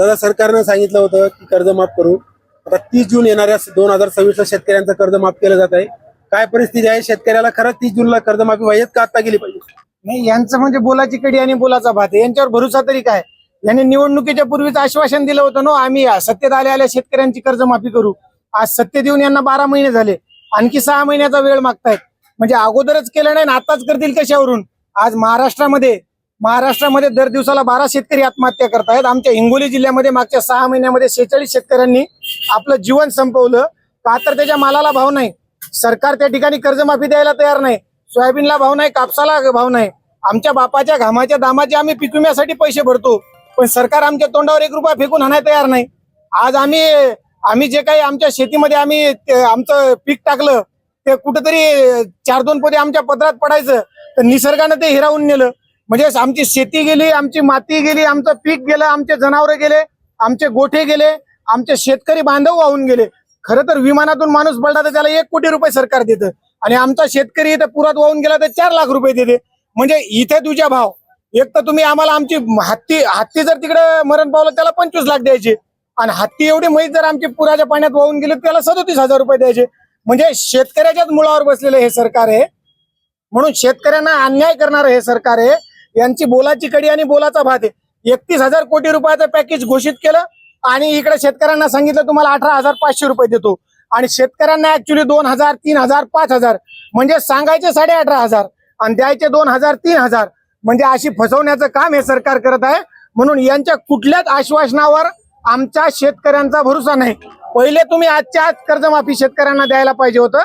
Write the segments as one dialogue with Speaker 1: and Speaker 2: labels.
Speaker 1: दादा सरकारनं सांगितलं होतं की कर्ज माफ करू. आता तीस जून येणाऱ्या दोन हजार सव्वीसला शेतकऱ्यांचं कर्ज माफ केलं जात आहे. काय परिस्थिती आहे? शेतकऱ्याला खरंच तीस जूनला कर्जमाफी व्हायच का आता गेली पाहिजे?
Speaker 2: नाही यांचं म्हणजे बोलाची कडी आणि बोलाचा भात आहे. यांच्यावर भरोसा तरी काय? यांनी निवडणुकीच्या पूर्वीच आश्वासन दिलं होतं ना आम्ही सत्तेत आल्या आल्या शेतकऱ्यांची कर्जमाफी करू. आज सत्तेत येऊन यांना बारा महिने झाले. आणखी सहा महिन्याचा वेळ मागतायत. म्हणजे अगोदरच केलं नाही आणि आताच करतील कशावरून? आज महाराष्ट्रामध्ये महाराष्ट्रामध्ये दर दिवसाला बारा शेतकरी आत्महत्या करतायत. आमच्या हिंगोली जिल्ह्यामध्ये मागच्या सहा महिन्यामध्ये शेहेचाळीस शेतकऱ्यांनी आपलं जीवन संपवलं. का तर त्याच्या मालाला भाव नाही. सरकार त्या ठिकाणी कर्जमाफी द्यायला तयार नाही. सोयाबीनला भाव नाही कापसाला भाव नाही. आमच्या बापाच्या घामाच्या दामाचे आम्ही पीक विम्यासाठी पैसे भरतो. पण सरकार आमच्या तोंडावर एक रुपया फेकून आणायला तयार नाही. आज आम्ही आम्ही जे काही आमच्या शेतीमध्ये आम्ही आमचं पीक टाकलं ते कुठंतरी चार दोन पोते आमच्या पदरात पडायचं. तर निसर्गानं ते हिरावून नेलं. म्हणजे आमची शेती गेली आमची माती गेली आमचं पीक गेलं आमचे जनावर गेले आमचे गोठे गेले आमचे शेतकरी बांधव वाहून गेले. खरं तर विमानातून माणूस पडला तर त्याला एक कोटी रुपये सरकार देतं. आणि आमचा शेतकरी इथं पुरात वाहून गेला तर चार लाख रुपये देते. म्हणजे इथे तुझ्या भाव. एक तर तुम्ही आम्हाला आमची हत्ती हत्ती जर तिकडे मरण पावलं त्याला पंचवीस लाख द्यायचे. आणि हत्ती एवढी म्हैस जर आमची पुराच्या पाण्यात वाहून गेली तर त्याला सदोतीस हजार रुपये द्यायचे. म्हणजे शेतकऱ्याच्याच मुळावर बसलेलं हे सरकार आहे. म्हणून शेतकऱ्यांना अन्याय करणारं हे सरकार आहे. यांची बोलाची कडी आणि बोलाचा भात आहे. एकतीस हजार कोटी रुपयाचं पॅकेज घोषित केलं आणि इकडे शेतकऱ्यांना सांगितलं तुम्हाला अठरा हजार पाचशे रुपये देतो. आणि शेतकऱ्यांना ऍक्च्युली दोन हजार तीन हजार पाच हजार म्हणजे सांगायचे साडे अठरा हजार आणि द्यायचे दोन हजार तीन हजार म्हणजे अशी फसवण्याचं काम हे सरकार करत आहे. म्हणून यांच्या कुठल्याच आश्वासनावर आमच्या शेतकऱ्यांचा भरोसा नाही. पहिले तुम्ही आजच्या आज कर्जमाफी शेतकऱ्यांना द्यायला पाहिजे होतं.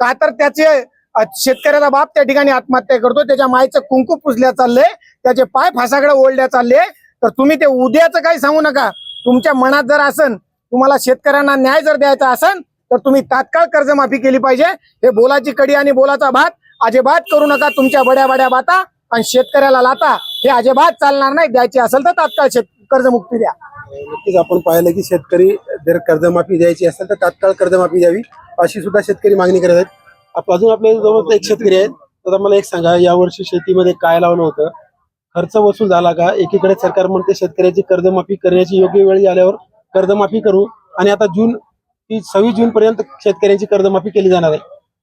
Speaker 2: का तर त्याचे शेतकऱ्याचा बाप त्या ठिकाणी आत्महत्या करतो त्याच्या मायचं कुंकू पुसल्या चाललंय. त्याचे पाय फासाकडे ओढल्या चालले तर तुम्ही ते उद्याचं काही सांगू नका. तुमच्या मनात जर असन तुम्हाला शेतकऱ्यांना न्याय जर द्यायचा असन तर तुम्ही तात्काळ कर्जमाफी केली पाहिजे. हे बोलाची कडी आणि बोलाचा भात अजिबात करू नका. तुमच्या बड्या बड्या बाता आणि शेतकऱ्याला लाता. हे अजिबात चालणार नाही. द्यायची असेल तर तात्काळ शेत कर्जमुक्ती द्या.
Speaker 1: नक्कीच आपण पाहिलं की शेतकरी जर कर्जमाफी द्यायची असेल तर तात्काळ कर्जमाफी द्यावी अशी सुद्धा शेतकरी मागणी करत आहेत. अजून आपल्या जवळ एक शेतकरी आहेत. तर मला एक सांगा यावर्षी शेतीमध्ये काय लावलं होतं? खर्च वसूल झाला का? एकीकडे सरकार म्हणते शेतकऱ्याची कर्जमाफी करण्याची योग्य वेळ आल्यावर कर्जमाफी करू आणि आता जून ती सव्वीस जून पर्यंत शेतकऱ्यांची कर्जमाफी केली जाणार आहे.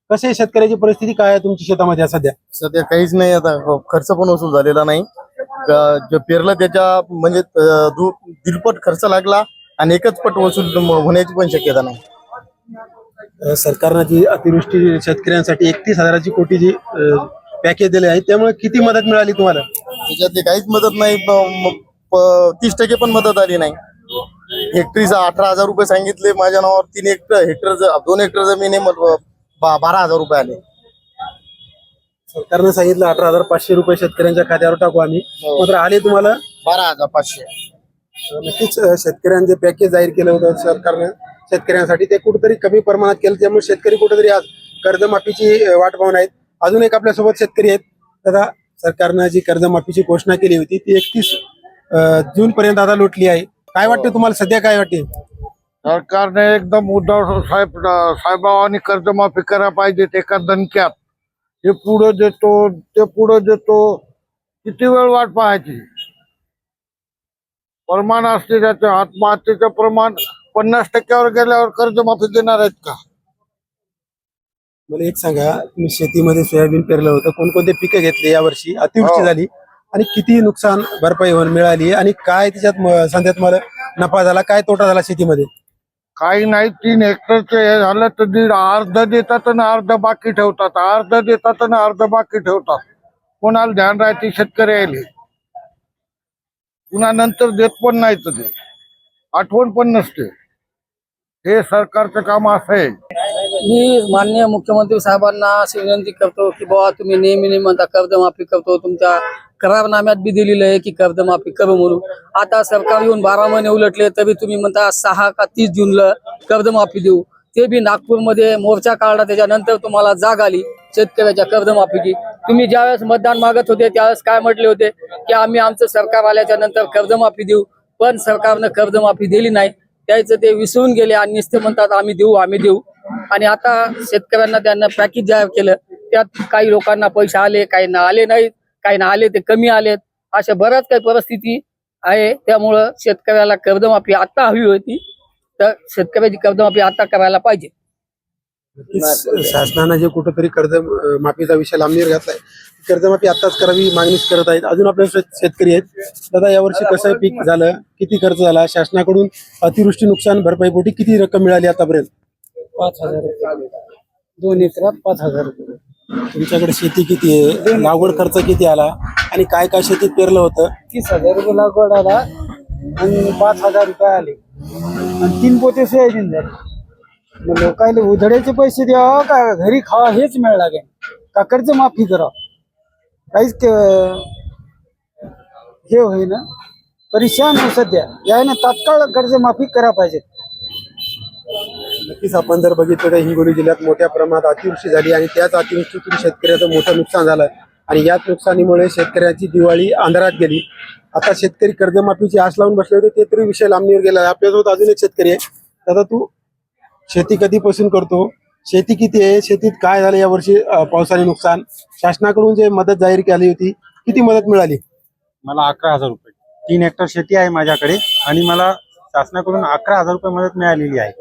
Speaker 1: कसे आहे शेतकऱ्याची परिस्थिती? काय आहे तुमच्या शेतामध्ये सध्या?
Speaker 3: सध्या काहीच नाही आता. हो, खर्च पण वसूल झालेला नाही. जे पेरलं त्याच्या म्हणजे दिलपट दीडपट खर्च लागला आणि एकच पट वसूल होण्याची पण शक्यता नाही.
Speaker 1: सरकारनं जी अतिवृष्टी शेतकऱ्यांसाठी एकतीस हजाराची कोटीची पॅकेज दिले आहे त्यामुळे किती मदत मिळाली तुम्हाला?
Speaker 3: त्याच्यातली काहीच मदत नाही प- म- प- तीस टक्के पण मदत आली नाही. हेक्टरीचा अठरा हजार रुपये सांगितले माझ्या नावावर तीन हेक्टर हेक्टर दोन हेक्टर जमीन आहे मग बा- बारा हजार रुपये आले.
Speaker 1: सरकारनं सांगितलं अठरा हजार पाचशे रुपये शेतकऱ्यांच्या खात्यावर टाकू आम्ही. मात्र आले तुम्हाला?
Speaker 3: बारा हजार पाचशे.
Speaker 1: नक्कीच अ, शेतकऱ्यांचे पॅकेज जाहीर केलं होतं सरकारनं. शेतकऱ्यांसाठी ते कुठेतरी कमी प्रमाणात केलं त्यामुळे शेतकरी कुठेतरी आज कर्जमाफीची वाट पाहून आहेत. अजून एक आपल्यासोबत शेतकरी आहेत. दादा सरकारनं जी कर्जमाफीची घोषणा केली होती ती एकतीस जून पर्यंत आता लुटली आहे. काय वाटतं तुम्हाला? सध्या काय वाटते
Speaker 4: सरकारने एकदम उद्धव साहेब साहेबांनी कर्जमाफी करायला पाहिजे एका दणक्यात हे पुढं देतो ते पुढं देतो किती वेळ वाट पाहायची? प्रमाण असते त्याचं आत्महत्येचं प्रमाण पन्नास टक्क्यावर गेल्यावर कर्जमाफी देणार आहेत का?
Speaker 1: मला एक सांगा तुम्ही शेतीमध्ये सोयाबीन पेरलं होतं कोणकोणते पिकं घेतले यावर्षी? अतिवृष्टी
Speaker 4: हो.
Speaker 1: झाली आणि किती नुकसान भरपाई होऊन मिळाली आणि काय त्याच्यात संध्यात मला नफा झाला काय तोटा झाला शेतीमध्ये?
Speaker 4: काही नाही तीन हेक्टरचं हे झालं तर दीड अर्ध देतात आणि अर्ध बाकी ठेवतात. अर्ध देतात आणि अर्ध बाकी ठेवतात. कोणाला ध्यान राहते शेतकरी यायले. पुन्हा नंतर देत पण नाही तर ते. आठवण पण नसते. हे सरकारचं काम असं आहे.
Speaker 5: मी माननीय मुख्यमंत्री साहेबांना अशी विनंती करतो की बाबा तुम्ही नेहमी नेहमी म्हणता कर्जमाफी करतो. तुमच्या करारनाम्यात बी दिलेलं आहे की कर्जमाफी करू म्हणून. आता सरकार येऊन बारा महिने उलटले तरी तुम्ही म्हणता सहा का तीस जूनला कर्जमाफी देऊ. ते बी नागपूरमध्ये मोर्चा काढला त्याच्यानंतर तुम्हाला जाग आली शेतकऱ्याच्या कर्जमाफीची. तुम्ही ज्यावेळेस मतदान मागत होते त्यावेळेस काय म्हटले होते? की आम्ही आमचं सरकार आल्याच्यानंतर कर्जमाफी देऊ पण सरकारनं कर्जमाफी दिली नाही. त्याचं ते विसरून गेले आणि नुसते म्हणतात आम्ही देऊ आम्ही देऊ. आणि आता शेतकऱ्यांना त्यांना पॅकेज जाहीर केलं. त्यात काही लोकांना पैसे आले काही ना आले नाहीत काही ना आले ते कमी आलेत. अशा बऱ्याच काही परिस्थिती आहे. त्यामुळं शेतकऱ्याला कर्जमाफी आता हवी होती. तर शेतकऱ्याची कर्जमाफी आता करायला पाहिजे.
Speaker 1: शासनानं जे कुठंतरी कर्ज माफीचा विषय लांबणीवर घातलाय कर्जमाफी आताच करावी मागणीच करत आहेत. अजून आपले शेत- शेतकरी आहेत. दादा यावर्षी कसं पीक झालं? किती खर्च झाला? शासनाकडून अतिवृष्टी नुकसान भरपाईपोटी किती रक्कम मिळाली आतापर्यंत?
Speaker 6: पाच हजार दोन एकरात पाच हजार रुपये.
Speaker 1: तुमच्याकडे शेती किती आहे? लागवड खर्च किती आला? आणि काय काय शेतीत पेरलं होतं?
Speaker 6: तीस हजार रुपये लागवड आला आणि पाच हजार रुपये आले. आणि तीन पोते सोयाबीन झाले. लोकायला उधड्याचे पैसे द्यावं का? घरी खावा हेच मिळ लागेल. का कर्ज माफी करावं? काहीच हे होईना. परेशान हो सध्या. याने तात्काळ कर्जमाफी करा पाहिजे
Speaker 1: नक्कीच आपण जर बघितलं तर हिंगोली जिल्ह्यात मोठ्या प्रमाणात अतिवृष्टी झाली आणि त्याच अतिवृष्टीतून शेतकऱ्याचं मोठं नुकसान झालं. आणि याच नुकसानीमुळे शेतकऱ्याची दिवाळी अंधारात गेली. आता शेतकरी कर्जमाफीची आस लावून बसले होते ते तरी विषय लांबणीवर गेला. आपल्यासोबत अजून एक शेतकरी आहे. दादा तू शेती कधीपासून करतो? शेती किती आहे? शेतीत काय झालं यावर्षी वर्षी पावसाने नुकसान? शासनाकडून जे मदत जाहीर केली होती किती मदत मिळाली?
Speaker 7: मला अकरा हजार रुपये. तीन हेक्टर शेती आहे माझ्याकडे आणि मला शासनाकडून अकरा हजार रुपये मदत मिळालेली आहे.